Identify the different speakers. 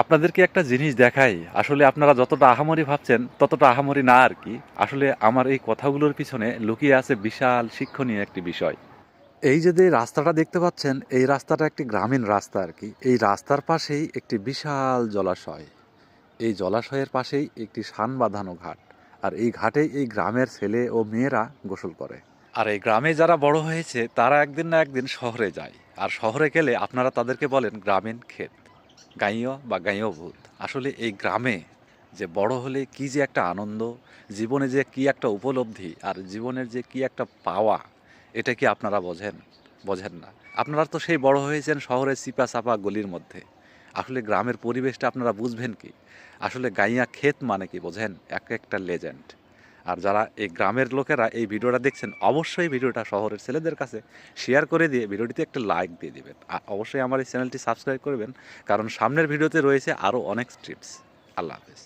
Speaker 1: আপনাদেরকে একটা জিনিস দেখাই। আসলে আপনারা যতটা আহামরি ভাবছেন, ততটা আহামরি না আর কি। আসলে আমার এই কথাগুলোর পিছনে লুকিয়ে আছে বিশাল শিক্ষণীয় একটি বিষয়। এই যে রাস্তাটা দেখতে পাচ্ছেন, এই রাস্তাটা একটি গ্রামীণ রাস্তা আর কি। এই রাস্তার পাশেই একটি বিশাল জলাশয়। এই জলাশয়ের পাশেই একটি সান বাঁধানো ঘাট। আর এই ঘাটেই এই গ্রামের ছেলে ও মেয়েরা গোসল করে। আর এই গ্রামে যারা বড় হয়েছে, তারা একদিন না একদিন শহরে যায়। আর শহরে গেলে আপনারা তাদেরকে বলেন গ্রামীণ ক্ষেত। গাইয় বা গাইয় ভূত। আসলে এই গ্রামে যে বড় হলে কি যে একটা আনন্দ, জীবনে যে কি একটা উপলব্ধি আর জীবনের যে কি একটা পাওয়া, এটা কি আপনারা বোঝেন? বোঝেন না। আপনারা তো সেই বড় হয়েছেন শহরের চিপা চাপা গলির মধ্যে। আসলে গ্রামের পরিবেশটা আপনারা বুঝবেন কি? আসলে গাইয়া ক্ষেত মানে কি বোঝেন? এক একটা লেজেন্ড। আর যারা এই গ্রামের লোকেরা এই ভিডিওটা দেখছেন, অবশ্যই ভিডিওটা শহরের ছেলেদের কাছে শেয়ার করে দিয়ে ভিডিওটিতে একটা লাইক দিয়ে দিবেন। আর অবশ্যই আমার এই চ্যানেলটি সাবস্ক্রাইব করবেন, কারণ সামনের ভিডিওতে রয়েছে আরও অনেক স্ট্রিপস আল্লাহ হাফেজ।